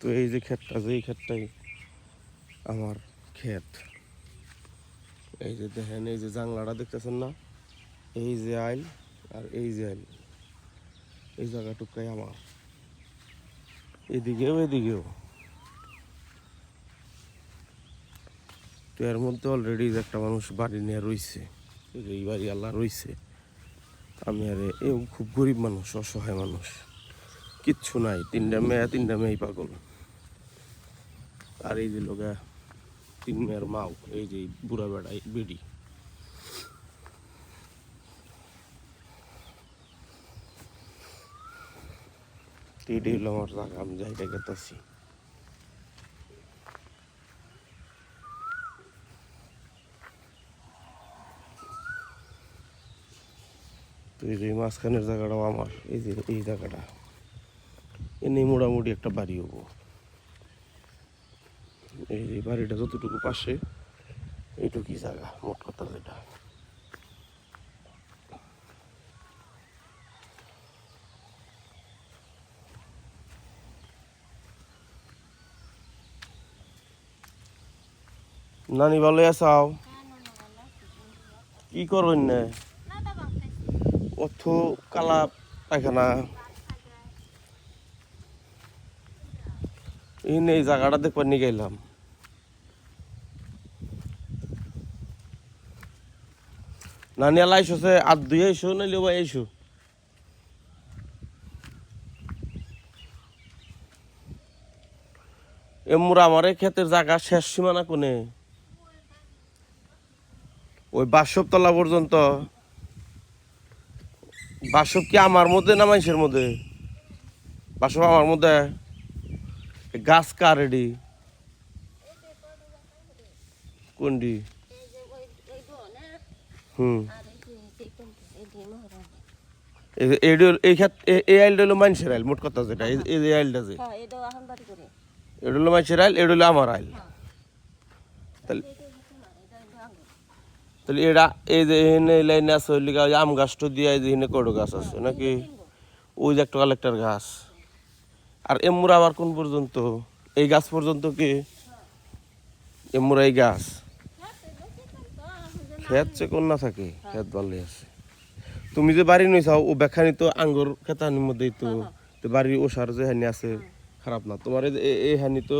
তো এই যে ক্ষেতটা যে এই ক্ষেতটাই আমার ক্ষেত। এই যে দেখেন, এই যে জাংলাটা দেখতেছেন না? এই যে আইল আর এই যে আইল। এই জায়গাটুকাই আমার। এদিকেও এদিকেও। তো এর মধ্যে অলরেডি একটা মানুষ বাড়ি নিয়ে রইছে, এই বাড়ি আল্লাহ রইছে। আমি আরে এও খুব গরিব মানুষ, অসহায় মানুষ। কিচ্ছু নাই, তিনটা মেয়ে তিনটা মেয়ে পাগল। আর এই যে লোকা তিন মাও এই যে বুড়া বেড়া বেডি। এটাই হলো আমার জায়গা, আমি জায়গা গেতাছি। তো এই যে মাঝখানের জায়গাটাও আমার, এই যে এই জায়গাটা। এনে মোটামুটি একটা বাড়ি হব। এই যে বাড়িটা যতটুকু পাশে এইটুকুই জায়গা মোট কথা যেটা। নানি ভালো আসাও কি করবেন না? অর্থ কালা পায়খানা। এই জায়গাটা দেখবার নিয়ে গেলাম। নানি আলা আইসো, সে আর দুই আইসো নাইলে ভাই আইসো। এমুরা আমার এই ক্ষেতের জায়গা শেষ সীমানা কোনে? ওই বাসব তলা পর্যন্ত। বাসব কি আমার মধ্যে না মানুষের মধ্যে? বাসব আমার মধ্যে গাছ কার রেডি কোনটি হুম। এই যে এই আইলটা হলো মানুষের আইল মোট কথা যেটা। এই- এই যে আইলটা যে। এটা হলো মানুষের আইল এটা হলো আমার আইল। তাহলে তাহলে এটা এই যে এখানে লাইনে আছে ওই লিগা আম গাছটা দিয়ে এই যে এখানে কড়ো গাছ আছে নাকি? ওই যে একটা কালেক্টর গাছ। আর এমুরা আবার কোন পর্যন্ত? এই গাছ পর্যন্ত কি? এমুরা এই গাছ। খেত সে কোন না থাকে খেত ভালোই আছে। তুমি যে বাড়ি নইছাও ও বেখানি তো আঙ্গুর খেতানির মধ্যেই তো তো বাড়ির ওসার যে হানি আছে খারাপ না। তোমার এই হানি তো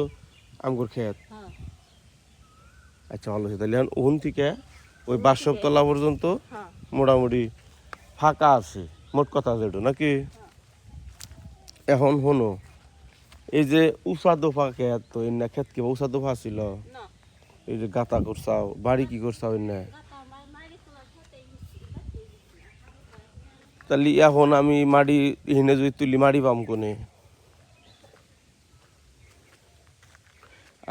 আঙ্গুর খেত। আচ্ছা ভালো তাহলে ওখান থেকে ওই বাসব তলা পর্যন্ত মোটামুটি ফাঁকা আছে মোট কথা যেটা নাকি? এখন শোনো এই যে উষা দোফা খেত তো এনে খেত কি উষা দোফা ছিল? এই যে গাতা করছাও বাড়ি কি করছাও এনে? তাহলে এখন আমি মাড়ি হিনে যদি তুলি, মাড়ি পাম কোনে?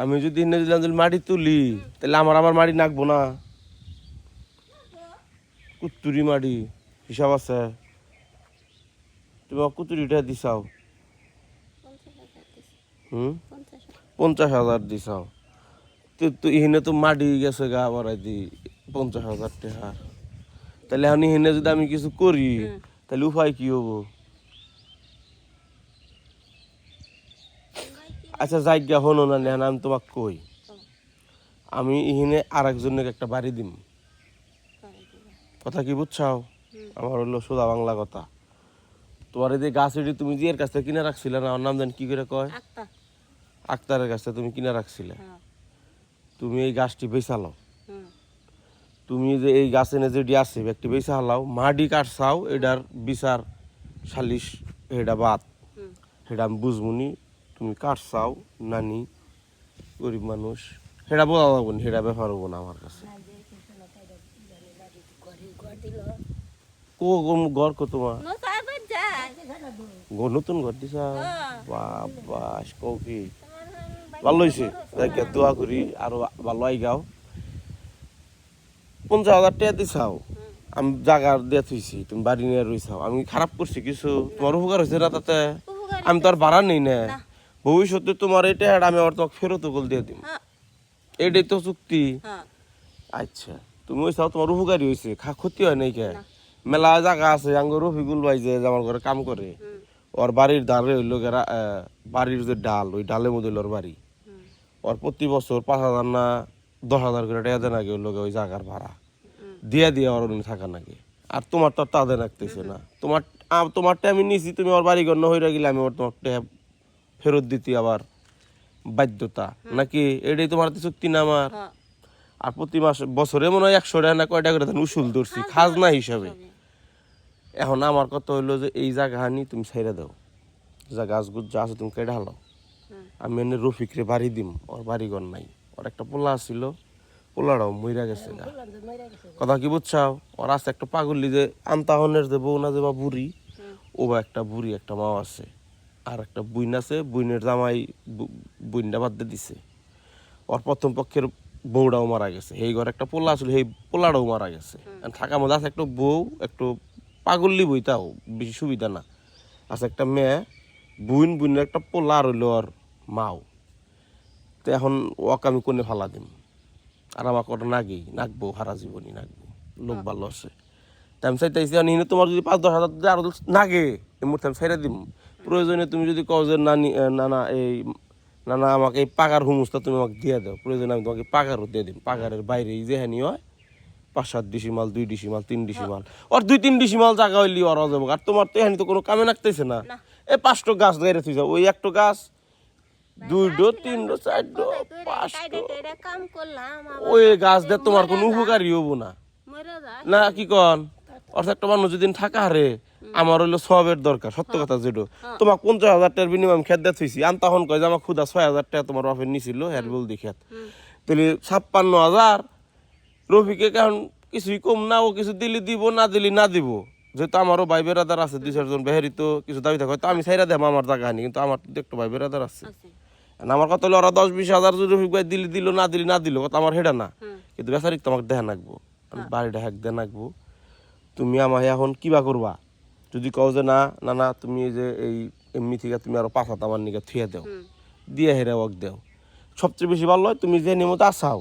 আমি যদি হিনে যদি মাটি তুলি, তাহলে আমার আবার মাটি নাকবো না। কুত্তুরি মাটি হিসাব আছে? তুমি আমার কুতুরিটা দিছাও হুম? পঞ্চাশ হাজার দিছাও তো ইহিনে তো মাটি গেছে গা বাড়াই দি পঞ্চাশ হাজার টাকা। তাহলে এখন ইহিনে যদি আমি কিছু করি তাহলে উপায় কি হব? আচ্ছা যাই গা হনো না নেন আমি তোমাক কই। আমি ইহিনে আর একজনের একটা বাড়ি দিম। কথা কি বুঝছাও? আমার হলো সোজা বাংলা কথা। তোমার এই গাছ এটি তুমি যে এর কাছ থেকে কিনে রাখছিলে না আমার নাম জানি কি করে কয়? আক্তারের কাছ থেকে তুমি কিনে রাখছিলে। তুমি এই গাছটি বেচালো তুমি যে এই গাছ এনে যেটি আছে একটি বেচা হালাও মাটি কাটছাও এটার বিচার সালিশ এটা বাদ। সেটা আমি বুঝবুনি তুমি কাটছাও নানি গরিব মানুষ সেটা বোঝা যাব না সেটা ব্যাপার হব না আমার কাছে। কো ঘর কো তোমার? নতুন ঘর দিছা? বাবা কও কি? ভালো হয়েছে দোয়া করি আরও ভালো আই গাও পঞ্চাশ হাজার টাকা দিছাও আমি জায়গা দিয়ে থুইছি তুমি বাড়ি নিয়ে রইছাও আমি খারাপ করছি কিছু তোমার উপকার হয়েছে না তাতে? আমি তো আর ভাড়া নেই না। ভবিষ্যতে তোমার এটা আমি আবার তোমাকে ফেরত কল দিয়ে দিম। এটাই তো চুক্তি। আচ্ছা তুমি ওই চাও তোমার উপকারী হয়েছে খা ক্ষতি হয় নাই কে? মেলা জায়গা আছে আঙ্গ রফিকুল ভাই যে আমার ঘরে কাম করে। ওর বাড়ির ধারে হইল বাড়ির যে ডাল ওই ডালের মধ্যে ওর বাড়ি। ওর প্রতি বছর পাঁচ হাজার না দশ হাজার করে টাকা দেন আগে গিয়ে ওই জায়গার ভাড়া। দিয়ে দিয়ে ওর উনি থাকা নাকি। আর তোমার তো তাদের রাখতেছে না। তোমার তোমারটা আমি নিছি তুমি ওর বাড়ি গণ্য হয়ে গেলে আমি ওর তোমার টাকা ফেরত দিতে আবার বাধ্যতা। নাকি এটাই তোমার চুক্তি না আমার? হ্যাঁ। আর প্রতি মাস বছরে মনে হয় একশো টাকা না কয়টা করে দেন উসুল ধরছি খাজনা হিসাবে। এখন আমার কথা হইল যে এই জায়গা হানি তুমি ছেড়ে দাও। যা গাছ গুছ যা আছে তুমি কেটে হালাও। আমি এনে রফিকরে বাড়ি দিম ওর বাড়ি ঘর নাই। ওর একটা পোলা ছিল পোলাটাও মইরা গেছে গা। কথা কি বুঝছাও? ওর আছে একটা পাগলি যে আন্তাহনের যে বউ না যে বা বুড়ি, ও বা একটা বুড়ি, একটা মাও আছে। আর একটা বুইন আছে, বুইনের জামাই বুইনটা বাদ দিয়ে দিছে। ওর প্রথম পক্ষের বউটাও মারা গেছে। এই ঘরে একটা পোলা ছিল সেই পোলাটাও মারা গেছে। থাকার মধ্যে আছে একটা বউ, একটু পাগল্লি বইতাও বেশি সুবিধা না। আছে একটা মেয়ে, বুইন, বুইনের একটা পোলা আর হইল ওর মাও। তো এখন ওকে আমি কোনে ফালা দিম? আর আমার কটা নাগেই নাকবো হারা জীবনই নাকবো লোক ভালো আছে। তা আমি চাইতেছি নিহিনে তোমার যদি পাঁচ দশ হাজার যদি আরও নাগে এই মুহূর্তে আমি ছেড়ে দিম। প্রয়োজনে তুমি যদি কও যে নানি আহ, না না এই না না আমাকে এই পাকার হুমুসটা তুমি আমাকে দিয়ে দাও। প্রয়োজনে আমি তোমাকে পাকারও দিয়ে দিম। পাকারের বাইরে যেহানি হয় পাঁচ সাত ডিসি মাল দুই ডিসি মাল তিন ডিসি মাল ওর দুই তিন ডিসি মাল জায়গা হইলি ওর অজাবো। আর তোমার তো এখানে তো কোনো কামে নাকতেছে না। এই পাঁচটো গাছ গাইরে থুই যাও। ওই একটো গাছ দুইটো তিনটো চারটো পাঁচটো ওই গাছ দিয়ে তোমার কোনো উপকারই হব না। না কি কন? অর্থাৎ মানুষ যদি থাকা হারে আমার হইল সবের দরকার সত্য কথা যেটো তোমার পঞ্চাশ হাজার টাকার বিনিময় খেত দিয়ে থইছি। আন তখন কয় যে আমার ক্ষুদা ছয় হাজার টাকা তোমার বাপের নিছিল হেয়ার বল দি খেত তাহলে ছাপ্পান্ন হাজার রফিকে কারণ কিছুই কম না ও কিছু দিলি দিব না দিলি না দিব। যেহেতু আমারও ভাই বেড়াদার আছে দুই চারজন বেহারি তো কিছু দাবি থাকে হয়তো আমি সাইরা দেব আমার জায়গা হানি কিন্তু আমার তো একটু ভাই বেড়াদার আছে। আমার কথা হলো ওরা দশ বিশ হাজার যদি রফিক ভাই দিলি দিল না দিলি না দিল কথা আমার হেডা না। কিন্তু বেচারিক তোমাকে দেখা নাকবো। আমি বাড়িটা হ্যাক দেয়া নাকবো। তুমি আমাকে এখন কিবা করবা? যদি কও যে না না না তুমি এই যে এই এমনি থেকে তুমি আরও পাঁচ হাত আমার নিকে থুয়ে দাও। দিয়ে হেরে ওয়াক দাও। সবচেয়ে বেশি ভালো হয় তুমি যে নিয়মত আসাও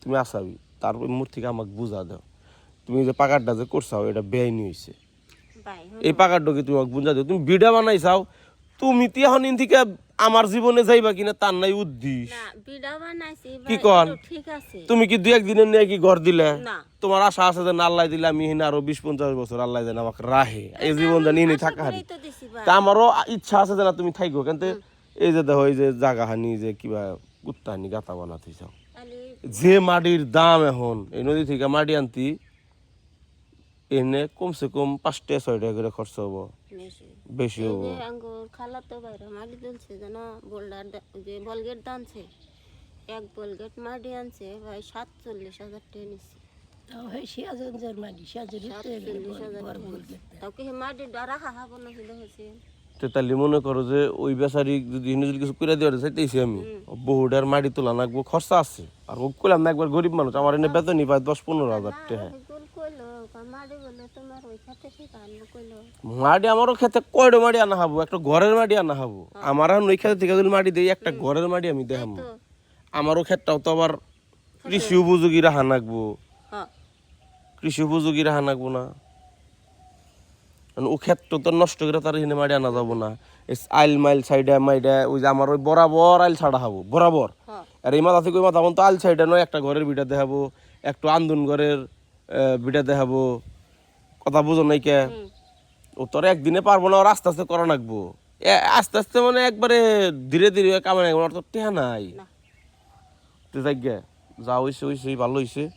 তুমি আসাবি তারপর মুখ থেকে আমাকে বুঝা দাও। তুমি যে পাকারটা যে করছাও এটা বেআইনি হয়েছে এই পাকারটাকে তুমি আমাকে বুঝা দাও। তুমি ভিডিও বানাইছাও তুমি তো এখন ইন থেকে আমার জীবনে যাইবা কিনা তার নাই উদ্দেশ্য। কি কন? তুমি কি দু একদিনের নিয়ে কি ঘর দিলে? তোমার আশা আছে যে আল্লাহ দিলে আমি এখানে আরও বিশ পঞ্চাশ বছর আল্লাহ যেন আমাকে রাহে এই জীবন জানি এনে থাকা হারি। তা আমারও ইচ্ছা আছে যে না তুমি থাইকো কিন্তু এই যে দেখো এই যে জাগা হানি যে কিবা কুত্তা হানি গাতা বানাতে চাও। যে মাটির দাম এখন এই নদী থেকে মাটি আনতি এনে কমসে কম পাঁচটা ছয়টা করে খরচ হব। বেশি আঙ্গুর খালা তো বাইরে মাটি তুলছে জানো বোল্ডার যে বলগেট দানছে এক বলগেট মাটি আনছে ভাই সাতচল্লিশ হাজার টাকা নিচ্ছে। তাহলে মনে করো যে ওই বেচারি যদি এনে কিছু করে দেওয়া চাইতেছি আমি। বহুটার মাটি তোলা নাকবো খরচা আছে। আর ও করলাম না একবার গরিব মানুষ আমার এনে বেতনই পায় দশ পনেরো হাজার টাকা গোল কইলো মাটি বলে তোমার ওই খাতে ঠিক আনব কইলো মাটি আমারও খেতে কয়টা মাটি আনা হব? একটা ঘরের মাটি আনা হব। আমার এখন ওই খেতে থেকে যদি মাটি দিই একটা ঘরের মাটি আমি দেখাম। আমারও ক্ষেতটাও তো আবার কৃষি উপযোগী রাখা নাকবো হ্যাঁ। কৃষি উপযোগী রাখা নাকবো না। ও ক্ষেত্র তো নষ্ট করে তার আনা যাব না। আইল মাইল সাইডে মাইডে ওই যে আমার ওই বরাবর আইল ছাড়া হব বরাবর। হ্যাঁ। আর এই মাথা থেকে ওই মাথা তো আইল সাইডে নয় একটা ঘরের বিটা দেখাবো একটু আন্দোলন ঘরের বিটা দেখাবো। কথা বুঝো নাই কে? ও তোর একদিনে পারব না ওর আস্তে আস্তে করা লাগবো। এ- আস্তে আস্তে মানে একবারে ধীরে ধীরে কামে লাগবো ওর তো টেহা নাই। তুই যাই গে যা হইছে হইছে ভালো হইছে।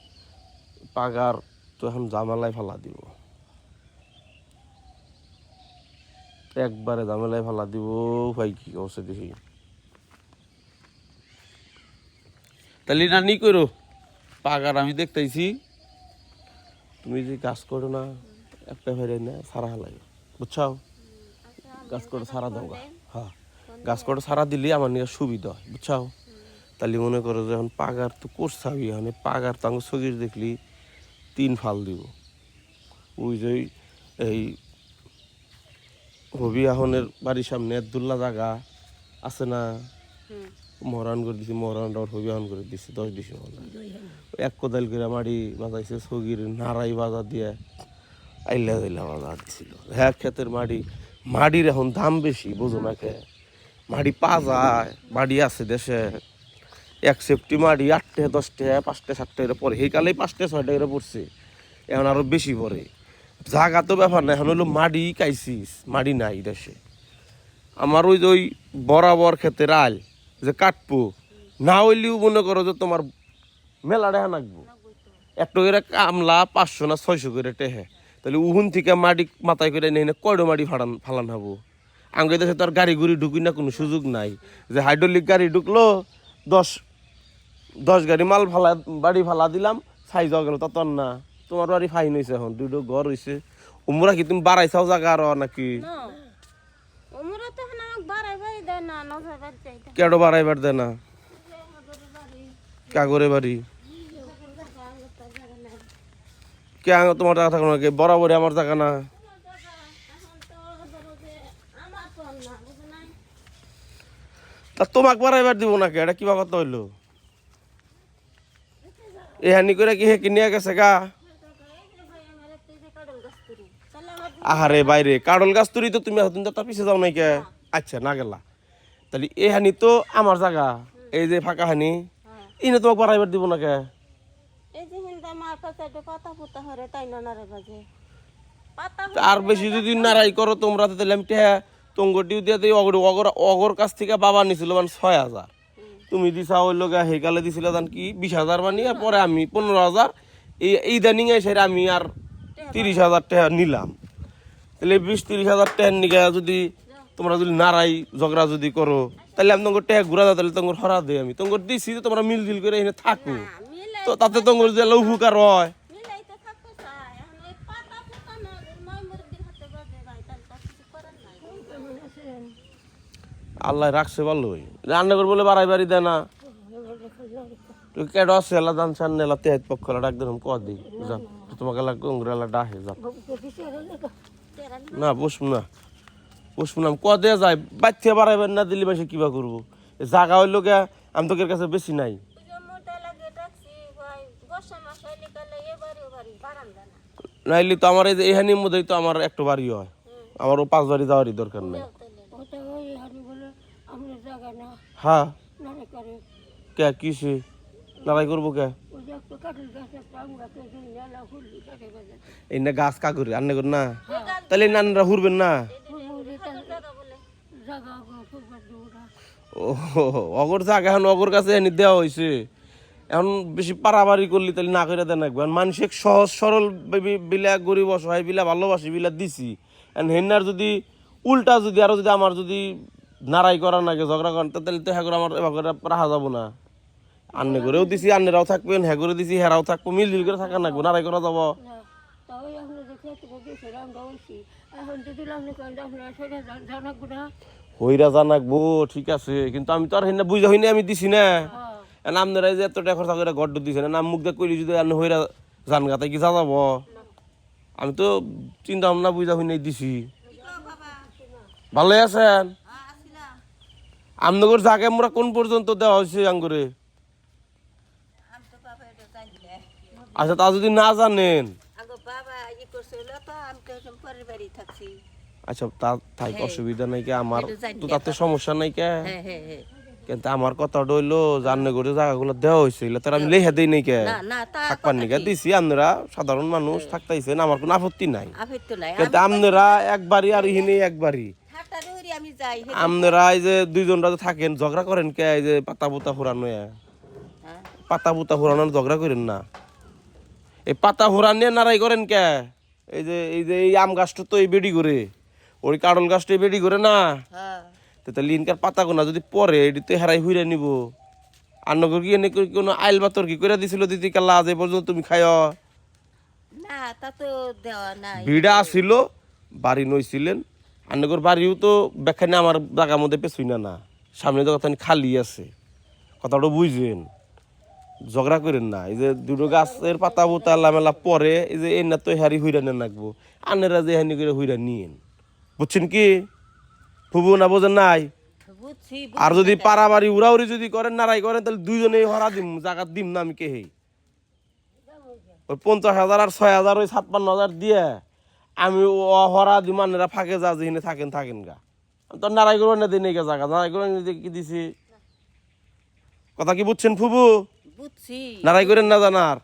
পাগার তো এখন জামেলায় ফেলা দিব। একবারে জামেলায় ফেলা দিব ভাই কি অবস্থা দেখি। তাহলে না নি করো পাগার আমি দেখতেছি তুমি যে কাজ করো না। একটা ফেরে না সারা লাগে বুঝছাও? গাছ করে সারা দাও গা হ্যাঁ গাছ করে সারা দিলে আমার নিয়ে সুবিধা হয় বুঝছাও? তাহলে মনে করো যে এখন পাগার তো করছাবি মানে পাগার তো আমার সগির দেখলি তিন ফাল দিব। ওই যে এই হবি আহনের বাড়ির সামনে দুল্লা জায়গা আছে না? হুম। মহরান করে দিছি মহরানটা ওর হবি আহন করে দিছি দশ ডিসি এক কোদাল করে মাটি বাজাইছে সগির নাড়াই বাজার দিয়ে আইলা দিলা বাজার দিছিল হ্যাঁ ক্ষেতের মাটি। মাটির এখন দাম বেশি বুঝো না কে? মাটি পা যায় মাটি আছে দেশে। এক সেফটি মাটি আটটে দশটে পাঁচটে সাতটে করে পরে। সেই কালেই পাঁচটে ছয়টা করে পড়ছে। এখন আরও বেশি পড়ে। জাগা তো ব্যাপার না এখন হলো মাটি কাইছিস মাটি নাই দেশে। আমার ওই যে ওই বরাবর খেতে রাল যে কাটবো না হইলেও মনে করো যে তোমার মেলা রেহা নাকবো একটা করে কামলা পাঁচশো না ছয়শো করে টেহে। তাহলে উহুন থেকে মাটি মাথায় করে নিয়ে কয়ডো মাটি ফাড়ান ফালান হব? আঙ্গে দেশে তো আর গাড়ি গুড়ি ঢুকি না কোনো সুযোগ নাই। যে হাইড্রোলিক গাড়ি ঢুকলো দশ দশ গাড়ি মাল ফালা বাড়ি ফালা দিলাম সাইজ হয়ে গেল তত না। তোমার বাড়ি ফাইন হয়েছে এখন দুটো ঘর হয়েছে উমরা কি তুমি বাড়াইছাও জায়গা আরও নাকি? আমাকে দেয় কেডো বাড়াইবার দে না? কাগরে বাড়ি। কে তোমার টাকা থাকো নাকি বরাবরই আমার টাকা না? তো তোমাক বাড়াইবার দিব নাকি এটা কিবা কথা হইল? এহানি করে কি হে কিনিয়া গেছে গা? আহারে বাইরে কাডল গাছ তুরি তো তুমি তুমি তো তার পিছে যাও নাই কে? আচ্ছা না গেলা। তাহলে এহানি তো আমার জায়গা এই যে ফাঁকা হানি ইনে তোমাকে বাড়াইবার দিব না কে? আর বেশি যদি নারাই করো তোমরা তো তাহলে আমি টেহা তঙ্গটিও দিয়ে দিই অগর অগর অগর কাছ থেকে বাবা নিছিল মানে ছয় হাজার। তুমি দিছা হইল গা হেকালে দিছিল কি বিশ হাজার বানি আর পরে আমি পনেরো হাজার। এই এই দানিং এসে আমি আর তিরিশ হাজার টাকা নিলাম। তাহলে বিশ তিরিশ হাজার টাকার নিকে যদি তোমরা যদি নারাই ঝগড়া যদি করো তাহলে আমি তোমার টাকা ঘুরা দাও তাহলে তোমার হরা দেয় আমি। তোমার দিছি যে তোমরা মিলজিল করে এখানে থাকো। তো তাতে তোমার যে উপকার হয়। আল্লাহ রাখছে ভালোই। রান্না করে বলে বাড়াই বাড়ি দেয় না। তুই কেডো আছে এলা দান সান নেলা তেহাত পক্ষ ডাক দিলাম ক দি যা তোমাকে এলা গঙ্গুর এলা ডাহে যা না বসবো না। বসবো না ক দিয়ে যায়, বাচ্চা বাড়াইবেন না দিলি মাসে কিবা করব? জাগা হইল গে আমি তোকের কাছে বেশি নাই। নাইলে তো আমার এই যে এহানির মধ্যেই তো আমার একটু বাড়ি হয়। আমারও পাঁচ বাড়ি যাওয়ারই দরকার নাই। হ্যাঁ। কে কিসে লড়াই করব কে? এই না গাছ কা করি রান্না করি না। তাহলে নানরা হুরবেন না। ও অগর জায়গা এখন অগর কাছে এনে দেওয়া হয়েছে এখন বেশি পারাবাড়ি করলি তাহলে না করে দেন একবার। মানুষের সহজ সরল বি- বিলা গরিব অসহায় বিলা ভালোবাসি বিলা দিছি। এখন হেন্নার যদি উল্টা যদি আরও যদি আমার যদি নারাই করা নাকি ঝগড়া করেন তাহলে তো হ্যাঁ করে আমার করে রাখা যাব না। আন্নে করেও দিছি আন্নেরাও থাকবেন হ্যাঁ করে দিছি হেরাও থাকব মিলজিল করে থাকা নাকবো নারাই করা যাব। না আমরা যে ক্ষেত্রে আমরা হয়েছি এখন যদি আপনি করেন আপনারা সেটা জানা গুণা হইরা জানাকবো ঠিক আছে কিন্তু আমি তো আর হেন্না বুঝা হইনি আমি দিছি না। হ্যাঁ আপনারা যে এত টাকা খরচা করে গড্ড দিছে না নাম মুখ দেখ কইলি যদি আপনি হইরা জান গাতে কি যা যাব আমি তো চিন্তা ভাবনা বুঝা হইনি দিছি। ভালো আছেন? আমনগর জাগে মোরা কোন পর্যন্ত দেওয়া হয়েছে আঙ্গুরে? আচ্ছা তা যদি না জানেন আগো বাবা ই করছিল তো আমি তো এখন পরের বাড়ি থাকছি আচ্ছা তা তাই অসুবিধা নাই কে আমার? তো তাতে সমস্যা নাই কে? হ্যাঁ হ্যাঁ হ্যাঁ। কিন্তু আমার কথাটা হইল জাননে করে জায়গাগুলো দেওয়া হয়েছে এগুলো তার আমি লেখা দেই নাই কে? থাকবার নিকা দিছি আপনারা সাধারণ মানুষ থাকতাইছেন আমার কোনো আপত্তি নাই। কিন্তু আপনারা একবারই আর ইহিনে একবারই। আপনারা এই যে দুইজনরা থাকেন ঝগড়া করেন কে? এই যে পাতা পুতা ফুরানো হ্যাঁ। পাতা পুতা ফুরানোর ঝগড়া করেন না? এই পাতা ফুরান নিয়ে নারাই করেন কে? এই যে এই যে এই আম গাছটা তো এই বেডি করে ওই কাডল গাছটা এই বেডি করে না? হ্যাঁ। তো লিনকার পাতা গোনা যদি পরে এটি তো হেরাই হুইরে নিব। কি এনে করে কোনো আইল বাতর কি করে দিছিল দিদি কাল্লা আজ পর্যন্ত তুমি খায় না তা তো দেওয়া নাই। ভিড়া আসিল বাড়ি নইছিলেন। আন্নগর বাড়িও তো বেখানে আমার জায়গার মধ্যে পেছুই না না। সামনে তো কথা খালি আছে। কথাটা বুঝবেন ঝগড়া করেন না। এই যে দুটো গাছের পাতা বুতা লামেলা পরে এই যে এই না তো হারি হুইরা নেন রাখব আনেরা যে হানি করে হুইরা নিয়েন। বুঝছেন কি? ফুবু না বোঝেন নাই? আর যদি পারাবাড়ি উড়াউড়ি যদি করেন নারাই করেন তাহলে দুইজনেই হরা দিম জায়গা দিম না আমি কেহেই। ওই পঞ্চাশ হাজার আর ছয় হাজার ওই ছাপ্পান্ন হাজার দিয়ে আমি হরা দিম মানেরা ফাঁকে যা যেখানে থাকেন থাকেন গা। আমি তো নারাই করব না দিন গা জায়গা নারাই কি দিছি? কথা কি বুঝছেন ফুবু? নারাই করেন না জানার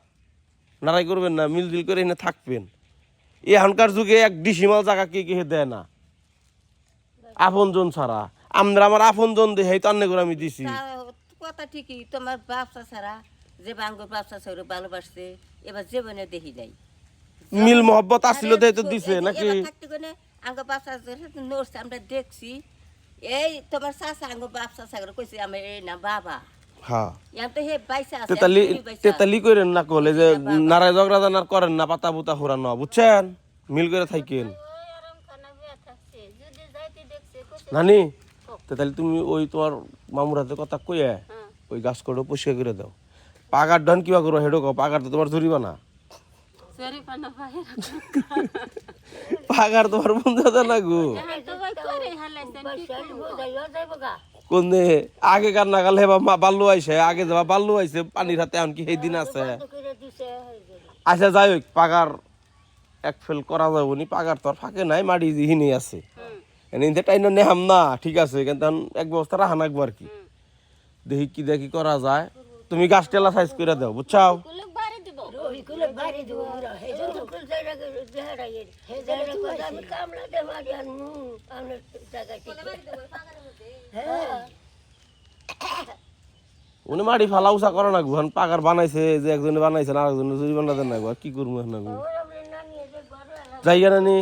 নারাই করবেন না মিলজুল করে এখানে থাকবেন। এখনকার যুগে এক ডিসিমাল জায়গা কে কে দেয় না। আপন জন ছাড়া। আমরা আমার আপন জন দিয়ে তো অন্য করে আমি দিছি। কথা ঠিকই তোমার ব্যবসা ছাড়া যে বাঙ্গুর ব্যবসা ছাড়া ভালোবাসছে এবার জীবনে দেখি নাই। মিল মহব্বত আসছিল তো দিছে নাকি? আঙ্গ ব্যবসা নড়ছে আমরা দেখছি। এই তোমার চাষা আঙ্গ ব্যবসা ছাড়া কইছে আমি এই না বাবা। হ্যাঁ ইয়াম তো হে বাইসা আছে তেতালি তেতালি করেন না কলে যে নারায় ঝগড়া জানার করেন না পাতা বুতা হুরানো বুঝছেন? মিল করে থাকেন। ওই আরাম খানা বিয়া থাকছে যদি যাইতে দেখছে কইছে নানি তেতালি তুমি ওই তোমার মামুর হাতে কথা কইয়া হ্যাঁ। ওই গাছ করে পরিষ্কার করে দাও। পাগার ধান কিবা করো হেডো কও পাগার তো তোমার ধরিবা না পাগার তোমার বন্ধু না গো। কোন আগে কার নাগাল হেবা মা বাল্লু আইছে আগে যাবা বাল্লু আইছে পানির হাতে এমনকি সেই দিন আছে। আচ্ছা যাই হোক পাগার এক ফেল করা যাব নি পাগার তো আর ফাঁকে নাই মাটি যিহিনি আছে। এনে টাইন নেহাম না ঠিক আছে কিন্তু এক বস্তা রাখা নাকবো আর কি দেখি কি দেখি করা যায়। তুমি গাছ টেলা সাইজ করে দাও বুঝছাও? বাড়ি দিব হে দেহারা হে জায়গা আমি কামলা জায়গা হ্যাঁ উনি মাটি ফালা উষা করে না গুহান পাগার বানাইছে যে একজনে বানাইছে আর একজনে যদি বানাতে না গো কি করব ঘরে এলাম জায়গা নানি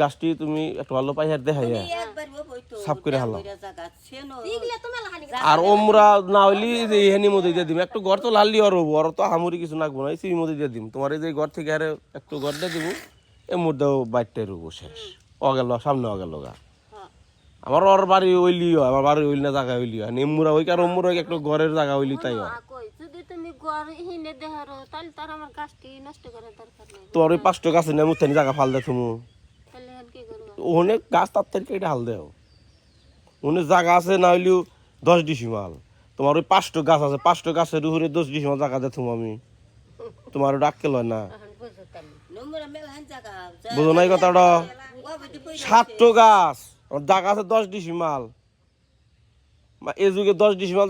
গাছটি তুমি একটু ভালো দেখাই একবার বই তো সাফ করে লাহানি আর ওমরা না হইলি যে এহানি মধ্যে দিয়ে দিম। একটু ঘর তো লাললি আর হব আর তো হামুরি কিছু নাকবো না এই মধ্যে দিয়ে দিম। তোমার এই যে ঘর থেকে আরে একটু ঘর দিয়ে দিব এর মধ্যেও বাইরটাই রুবো শেষ। ও গেল সামনে ও গেল গা আমার ওর বাড়ি ওইলি হয় আমার বাড়ি ওইলি না জায়গা ওইলি হয় এমুরা ওই কার ওমরা একটু ঘরের জায়গা ওইলি তাই হয়। হিনে তার আমার গাছটি নষ্ট করার দরকার নেই। তোর ওই পাঁচটা গাছ নেই মুথানি জায়গা ফাল দে তুমি তাহলে আর কি করব? ওখানে গাছ তার থেকে এটা হাল দেও। ওখানে জায়গা আছে না হইলেও দশ ডিসিমাল তোমার ওই পাঁচটো গাছ আছে, পাঁচটা গাছের উপরে দশ ডিসিমাল জায়গা দে তুমি আমি। তোমার ডাক্কে লয় না। বুঝো নাই কথাটা? সাতটো গাছ, আমার জায়গা আছে দশ ডিসিমাল এই যুগে দশ ডিসিমাল